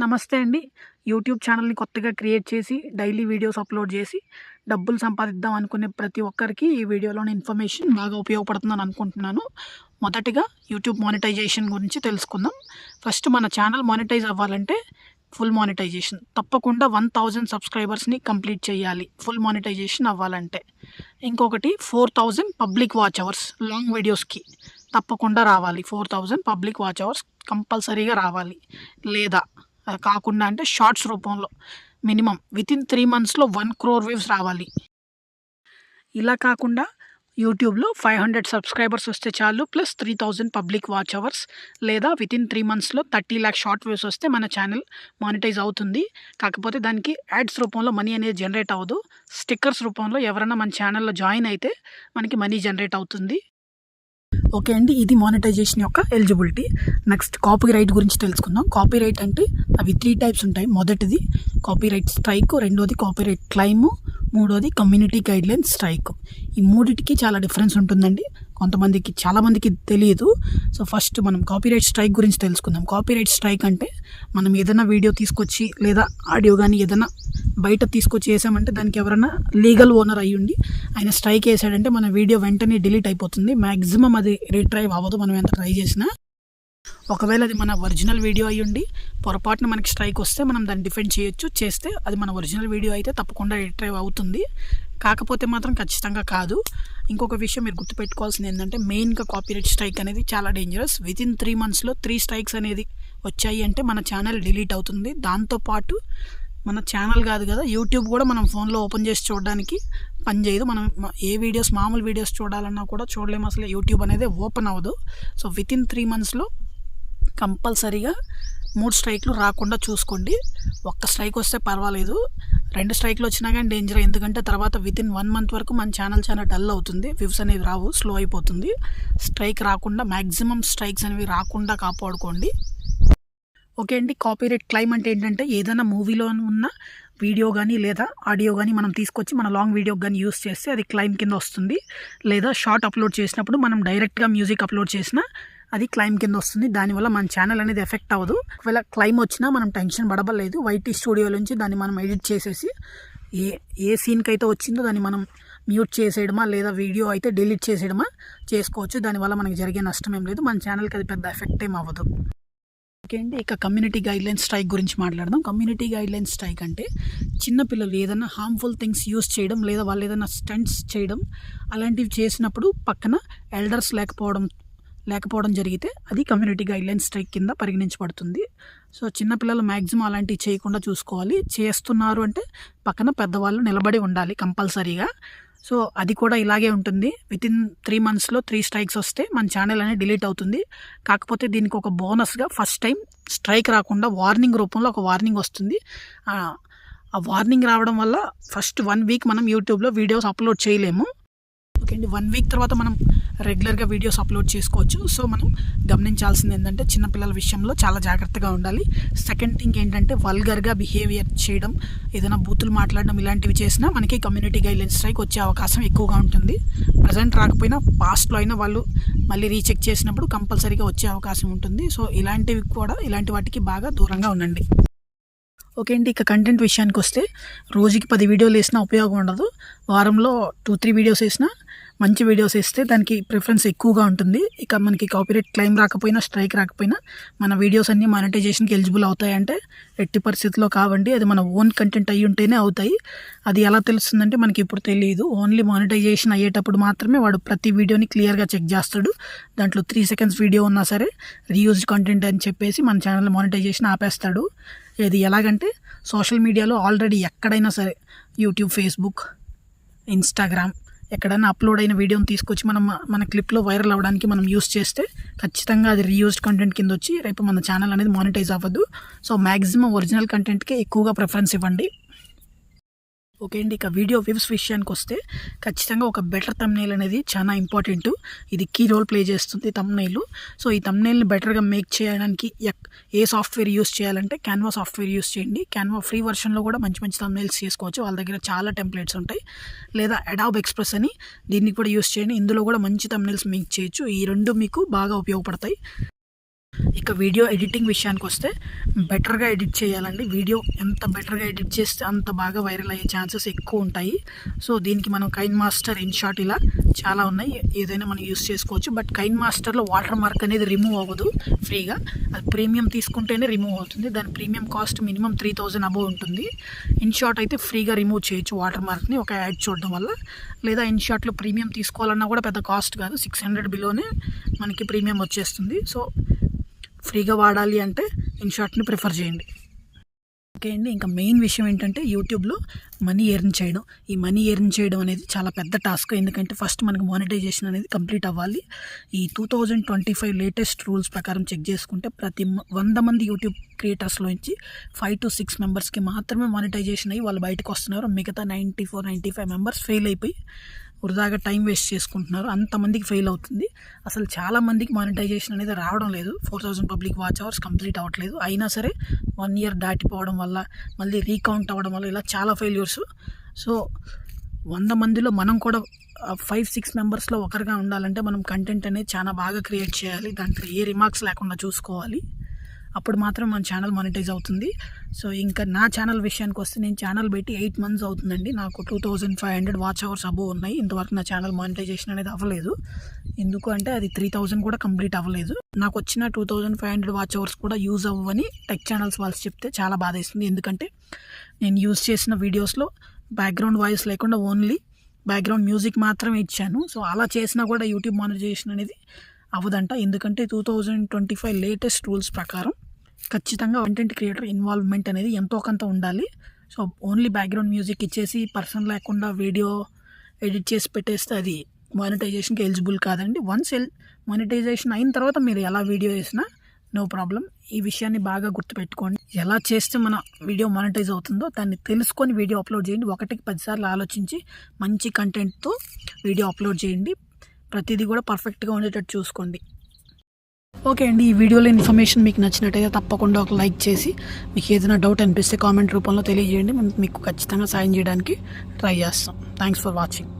నమస్తే అండి. యూట్యూబ్ ఛానల్ని కొత్తగా క్రియేట్ చేసి డైలీ వీడియోస్ అప్లోడ్ చేసి డబ్బులు సంపాదిద్దాం అనుకునే ప్రతి ఒక్కరికి ఈ వీడియోలోని ఇన్ఫర్మేషన్ బాగా ఉపయోగపడుతుందని అనుకుంటున్నాను. మొదటిగా యూట్యూబ్ మానిటైజేషన్ గురించి తెలుసుకుందాం. ఫస్ట్ మన ఛానల్ మానిటైజ్ అవ్వాలంటే ఫుల్ మానిటైజేషన్. తప్పకుండా వన్ థౌజండ్ సబ్స్క్రైబర్స్ని కంప్లీట్ చేయాలి ఫుల్ మానిటైజేషన్ అవ్వాలంటే. ఇంకొకటి four thousand public watch hours long వీడియోస్కి తప్పకుండా రావాలి. Four thousand public watch hours కంపల్సరీగా రావాలి. లేదా కాకుండా అంటే షార్ట్స్ రూపంలో మినిమం విత్ ఇన్ త్రీ మంత్స్లో వన్ క్రోర్ వ్యూస్ రావాలి. ఇలా కాకుండా యూట్యూబ్లో ఫైవ్ హండ్రెడ్ సబ్స్క్రైబర్స్ వస్తే చాలు plus three thousand public watch hours లేదా విత్ ఇన్ త్రీ మంత్స్లో థర్టీ ల్యాక్ షార్ట్ వ్యూస్ వస్తే మన ఛానల్ మానిటైజ్ అవుతుంది. కాకపోతే దానికి యాడ్స్ రూపంలో మనీ అనేది జనరేట్ అవ్వదు. స్టిక్కర్స్ రూపంలో ఎవరైనా మన ఛానల్లో జాయిన్ అయితే మనకి మనీ జనరేట్ అవుతుంది. ఓకే అండి ఇది మానిటైజేషన్ యొక్క ఎలిజిబిలిటీ నెక్స్ట్ కాపీ రైట్ గురించి తెలుసుకుందాం. కాపీ రైట్ అంటే అవి త్రీ టైప్స్ ఉంటాయి. మొదటిది కాపీ రైట్ స్ట్రైక్ రెండోది కాపీ రైట్ మూడోది కమ్యూనిటీ గైడ్లైన్ స్ట్రైక్ ఈ మూడిటికి చాలా డిఫరెన్స్ ఉంటుందండి. కొంతమందికి చాలామందికి తెలియదు సో ఫస్ట్ మనం కాపీరైట్ స్ట్రైక్ గురించి తెలుసుకుందాం. కాపీరైట్ స్ట్రైక్ అంటే మనం ఏదైనా వీడియో తీసుకొచ్చి లేదా ఆడియో కానీ ఏదైనా బయట తీసుకొచ్చి వేసామంటే దానికి ఎవరైనా లీగల్ ఓనర్ అయ్యి ఉండి ఆయన స్ట్రైక్ వేసాడంటే మన వీడియో వెంటనే డిలీట్ అయిపోతుంది. మ్యాక్సిమం అది రీట్రైవ్ అవ్వదు. మనం ఎంత ట్రై చేసినా. ఒకవేళ అది మన ఒరిజినల్ వీడియో అయ్యి ఉండి పొరపాటున మనకి స్ట్రైక్ వస్తే మనం దాన్ని డిఫెండ్ చేయొచ్చు. చేస్తే అది మన ఒరిజినల్ వీడియో అయితే తప్పకుండా రిట్రైవ్ అవుతుంది. కాకపోతే మాత్రం ఖచ్చితంగా కాదు. ఇంకొక విషయం మీరు గుర్తుపెట్టుకోవాల్సింది ఏంటంటే మెయిన్గా కాపీరైట్ స్ట్రైక్ అనేది చాలా డేంజరస్. విత్ ఇన్ త్రీ మంత్స్లో త్రీ స్ట్రైక్స్ అనేది వచ్చాయి అంటే మన ఛానల్ డిలీట్ అవుతుంది. దాంతోపాటు మన ఛానల్ కాదు కదా యూట్యూబ్ కూడా మనం ఫోన్లో ఓపెన్ చేసి చూడడానికి పనిచేయదు మనం ఏ వీడియోస్ మామూలు వీడియోస్ చూడాలన్నా కూడా చూడలేము అసలు. యూట్యూబ్ అనేది ఓపెన్ అవ్వదు. సో విత్ ఇన్ త్రీ మంత్స్లో కంపల్సరీగా మూడు స్ట్రైక్లు రాకుండా చూసుకోండి. ఒక్క స్ట్రైక్ వస్తే పర్వాలేదు. రెండు స్ట్రైక్లు వచ్చినా కానీ డేంజర్ ఎందుకంటే తర్వాత విత్ ఇన్ వన్ మంత్ వరకు మన ఛానల్ చాలా డల్ అవుతుంది. వ్యూస్ అనేవి రావు స్లో అయిపోతుంది. స్ట్రైక్ రాకుండా మ్యాక్సిమం స్ట్రైక్స్ అనేవి రాకుండా కాపాడుకోండి. ఓకే అండి కాపీరైట్ క్లైమ్ అంటే ఏంటంటే ఏదైనా మూవీలో ఉన్న వీడియో కానీ లేదా ఆడియో కానీ మనం తీసుకొచ్చి మన లాంగ్ వీడియో కానీ యూస్ చేస్తే అది క్లైమ్ కింద వస్తుంది. లేదా షార్ట్ అప్లోడ్ చేసినప్పుడు మనం డైరెక్ట్గా మ్యూజిక్ అప్లోడ్ చేసినా అది క్లైమ్ కింద వస్తుంది. దానివల్ల మన ఛానల్ అనేది ఎఫెక్ట్ అవ్వదు. ఒకవేళ క్లైమ్ వచ్చినా మనం టెన్షన్ పడబలేదు వైటీ స్టూడియో నుంచి దాన్ని మనం ఎడిట్ చేసేసి ఏ ఏ సీన్కి అయితే వచ్చిందో దాన్ని మనం మ్యూట్ చేసేయడమా లేదా వీడియో అయితే డిలీట్ చేసేయడమా చేసుకోవచ్చు. దానివల్ల మనకి జరిగే నష్టం ఏం లేదు. మన ఛానల్కి అది పెద్ద ఎఫెక్ట్ ఏం అవ్వదు. ఓకే అండి. ఇక కమ్యూనిటీ గైడ్లైన్ స్ట్రైక్ గురించి మాట్లాడదాం. కమ్యూనిటీ గైడ్లైన్ స్ట్రైక్ అంటే చిన్నపిల్లలు ఏదైనా హార్మ్ఫుల్ థింగ్స్ యూస్ చేయడం లేదా వాళ్ళు ఏదైనా స్టంట్స్ చేయడం అలాంటివి చేసినప్పుడు పక్కన ఎల్డర్స్ లేకపోవడం లేకపోవడం జరిగితే అది కమ్యూనిటీ గైడ్లైన్ స్ట్రైక్ కింద పరిగణించబడుతుంది. సో చిన్నపిల్లలు మ్యాక్సిమం అలాంటివి చేయకుండా చూసుకోవాలి. చేస్తున్నారు అంటే పక్కన పెద్దవాళ్ళు నిలబడి ఉండాలి కంపల్సరీగా. సో అది కూడా ఇలాగే ఉంటుంది. విత్ ఇన్ త్రీ మంత్స్లో త్రీ స్ట్రైక్స్ వస్తే మన ఛానల్ అనేది డిలీట్ అవుతుంది. కాకపోతే దీనికి ఒక బోనస్గా ఫస్ట్ టైం స్ట్రైక్ రాకుండా వార్నింగ్ రూపంలో ఒక వార్నింగ్ వస్తుంది. ఆ వార్నింగ్ రావడం వల్ల ఫస్ట్ వన్ వీక్ మనం యూట్యూబ్లో వీడియోస్ అప్లోడ్ చేయలేము. ఓకే అండి. వన్ వీక్ తర్వాత మనం రెగ్యులర్గా వీడియోస్ అప్లోడ్ చేసుకోవచ్చు. సో మనం గమనించాల్సింది ఏంటంటే చిన్నపిల్లల విషయంలో చాలా జాగ్రత్తగా ఉండాలి. సెకండ్ థింగ్ ఏంటంటే వల్గర్గా బిహేవియర్ చేయడం ఏదైనా బూతులు మాట్లాడడం ఇలాంటివి చేసినా మనకి కమ్యూనిటీ గైడ్లైన్స్ స్ట్రైక్ వచ్చే అవకాశం ఎక్కువగా ఉంటుంది. ప్రజెంట్ రాకపోయినా పాస్ట్లో అయినా వాళ్ళు మళ్ళీ రీచెక్ చేసినప్పుడు కంపల్సరీగా వచ్చే అవకాశం ఉంటుంది. సో ఇలాంటివి కూడా ఇలాంటి వాటికి బాగా దూరంగా ఉండండి. ఓకే అండి ఇక కంటెంట్ విషయానికి వస్తే రోజుకి పది వీడియోలు వేసినా ఉపయోగం ఉండదు. వారంలో టూ త్రీ వీడియోస్ వేసినా మంచి వీడియోస్ వేస్తే దానికి ప్రిఫరెన్స్ ఎక్కువగా ఉంటుంది. ఇక మనకి కాపీరైట్ క్లెయిమ్ రాకపోయినా స్ట్రైక్ రాకపోయినా మన వీడియోస్ అన్నీ మానిటైజేషన్కి ఎలిజిబుల్ అవుతాయంటే ఎట్టి పరిస్థితిలో కావండి. అది మన ఓన్ కంటెంట్ అయ్యి ఉంటేనే అవుతాయి. అది ఎలా తెలుస్తుందంటే మనకి ఇప్పుడు తెలియదు ఓన్లీ మానిటైజేషన్ అయ్యేటప్పుడు మాత్రమే వాడు ప్రతి వీడియోని క్లియర్గా చెక్ చేస్తాడు. దాంట్లో త్రీ సెకండ్స్ వీడియో ఉన్నా సరే రీయూజ్డ్ కంటెంట్ అని చెప్పేసి మన ఛానల్ మానిటైజేషన్ ఆపేస్తాడు. ఇది ఎలాగంటే సోషల్ మీడియాలో ఆల్రెడీ ఎక్కడైనా సరే యూట్యూబ్ ఫేస్బుక్ ఇన్స్టాగ్రామ్ ఎక్కడైనా అప్లోడ్ అయిన వీడియోని తీసుకొచ్చి మనం మన క్లిప్లో వైరల్ అవ్వడానికి మనం యూస్ చేస్తే ఖచ్చితంగా అది రీయూస్డ్ కంటెంట్ కింద వచ్చి రేపు మన ఛానల్ అనేది మానిటైజ్ అవ్వదు. సో మ్యాక్సిమం ఒరిజినల్ కంటెంట్కే ఎక్కువగా ప్రిఫరెన్స్ ఇవ్వండి. ఓకే అండి ఇక వీడియో వ్యూస్ విషయానికి వస్తే ఖచ్చితంగా ఒక బెటర్ తమ్నైల్ అనేది చాలా ఇంపార్టెంట్ ఇది కీ రోల్ ప్లే చేస్తుంది తమ్నైల్ సో ఈ తమ్నైల్ని బెటర్గా మేక్ చేయడానికి ఏ సాఫ్ట్వేర్ యూస్ చేయాలంటే క్యాన్వా సాఫ్ట్వేర్ యూస్ చేయండి. క్యాన్వా ఫ్రీ వర్షన్లో కూడా మంచి మంచి తమ్నైల్స్ చేసుకోవచ్చు. వాళ్ళ దగ్గర చాలా టెంప్లెట్స్ ఉంటాయి. లేదా అడాబ్ ఎక్స్ప్రెస్ అని దీన్ని కూడా యూస్ చేయండి. ఇందులో కూడా మంచి తమ్నైల్స్ మేక్ చేయొచ్చు. ఈ రెండు మీకు బాగా ఉపయోగపడతాయి. ఇక వీడియో ఎడిటింగ్ విషయానికి వస్తే బెటర్గా ఎడిట్ చేయాలండి. వీడియో ఎంత బెటర్గా ఎడిట్ చేస్తే అంత బాగా వైరల్ అయ్యే ఛాన్సెస్ ఎక్కువ ఉంటాయి. సో దీనికి మనం కైన్ మాస్టర్ ఇన్ షార్ట్ ఇలా చాలా ఉన్నాయి. ఏదైనా మనం యూస్ చేసుకోవచ్చు. బట్ కైన్ మాస్టర్లో వాటర్ మార్క్ అనేది రిమూవ్ అవ్వదు ఫ్రీగా. అది ప్రీమియం తీసుకుంటేనే రిమూవ్ అవుతుంది. దాని premium cost minimum three thousand above ఉంటుంది. ఇన్ షార్ట్ అయితే ఫ్రీగా రిమూవ్ చేయొచ్చు వాటర్ మార్క్ని. ఒక యాడ్ చూడడం వల్ల. లేదా ఇన్ షార్ట్లో ప్రీమియం తీసుకోవాలన్నా కూడా పెద్ద కాస్ట్ కాదు. సిక్స్ హండ్రెడ్ బిలోనే మనకి ప్రీమియం వచ్చేస్తుంది. సో ఫ్రీగా వాడాలి అంటే ఇన్షార్ట్ని ప్రిఫర్ చేయండి. ఓకే అండి ఇంకా మెయిన్ విషయం ఏంటంటే యూట్యూబ్లో మనీ ఎర్న్ చేయడం. ఈ మనీ ఎర్న్ చేయడం అనేది చాలా పెద్ద టాస్క్. ఎందుకంటే ఫస్ట్ మనకి మానిటైజేషన్ అనేది కంప్లీట్ అవ్వాలి. ఈ two thousand twenty five latest rules ప్రకారం చెక్ చేసుకుంటే ప్రతి వంద మంది యూట్యూబ్ క్రియేటర్స్లోంచి ఫైవ్ టు సిక్స్ మెంబర్స్కి మాత్రమే మానిటైజేషన్ అయ్యి వాళ్ళు బయటకు వస్తున్నారు. మిగతా ninety four ninety five members fail అయిపోయి వృధాగా టైం వేస్ట్ చేసుకుంటున్నారు. అంతమందికి ఫెయిల్ అవుతుంది. అసలు చాలామందికి మానిటైజేషన్ అనేది రావడం లేదు. Four thousand public watch hours complete అవ్వట్లేదు. అయినా సరే వన్ ఇయర్ దాటిపోవడం వల్ల మళ్ళీ రీకౌంట్ అవ్వడం వల్ల ఇలా చాలా ఫెయిల్యూర్స్. సో వంద మందిలో మనం కూడా ఫైవ్ సిక్స్ మెంబర్స్లో ఒకరిగా ఉండాలంటే మనం కంటెంట్ అనేది చాలా బాగా క్రియేట్ చేయాలి. దాంట్లో ఏ రిమార్క్స్ లేకుండా చూసుకోవాలి. అప్పుడు మాత్రం మన ఛానల్ మానిటైజ్ అవుతుంది. సో ఇంకా నా ఛానల్ విషయానికి వస్తే నేను ఛానల్ పెట్టి ఎయిట్ మంత్స్ అవుతుందండి. నాకు two thousand five hundred watch hours above ఉన్నాయి. ఇంతవరకు నా ఛానల్ మానిటైజేషన్ అనేది అవ్వలేదు. ఎందుకు అంటే అది త్రీ థౌజండ్ కూడా కంప్లీట్ అవ్వలేదు. నాకు వచ్చిన two thousand five hundred watch hours కూడా యూజ్ అవ్వని టెక్ ఛానల్స్ వాళ్ళు చెప్తే చాలా బాధేస్తుంది. ఎందుకంటే నేను యూజ్ చేసిన వీడియోస్లో బ్యాక్గ్రౌండ్ వాయిస్ లేకుండా ఓన్లీ బ్యాక్గ్రౌండ్ మ్యూజిక్ మాత్రమే ఇచ్చాను. సో అలా చేసినా కూడా యూట్యూబ్ మానిటైజేషన్ అనేది అవ్వదంట ఎందుకంటే two thousand twenty five latest rules ప్రకారం ఖచ్చితంగా కంటెంట్ క్రియేటర్ ఇన్వాల్వ్మెంట్ అనేది ఎంతో కొంత ఉండాలి. సో ఓన్లీ బ్యాక్గ్రౌండ్ మ్యూజిక్ ఇచ్చేసి పర్సన్ లేకుండా వీడియో ఎడిట్ చేసి పెట్టేస్తే అది మానిటైజేషన్కి ఎలిజిబుల్ కాదండి. వన్స్ ఎల్ మానిటైజేషన్ అయిన తర్వాత మీరు ఎలా వీడియో చేసినా నో ప్రాబ్లం ఈ విషయాన్ని బాగా గుర్తుపెట్టుకోండి. ఎలా చేస్తే మన వీడియో మానిటైజ్ అవుతుందో దాన్ని తెలుసుకొని వీడియో అప్లోడ్ చేయండి. ఒకటికి పదిసార్లు ఆలోచించి మంచి కంటెంట్తో వీడియో అప్లోడ్ చేయండి. ప్రతిదీ కూడా పర్ఫెక్ట్గా ఉండేటట్టు చూసుకోండి. ఓకే అండి ఈ వీడియోలో ఇన్ఫర్మేషన్ మీకు నచ్చినట్టయితే తప్పకుండా ఒక లైక్ చేసి మీకు ఏదైనా డౌట్ అనిపిస్తే కామెంట్ రూపంలో తెలియజేయండి. మేము మీకు ఖచ్చితంగా సాయం చేయడానికి ట్రై చేస్తాం. Thanks for watching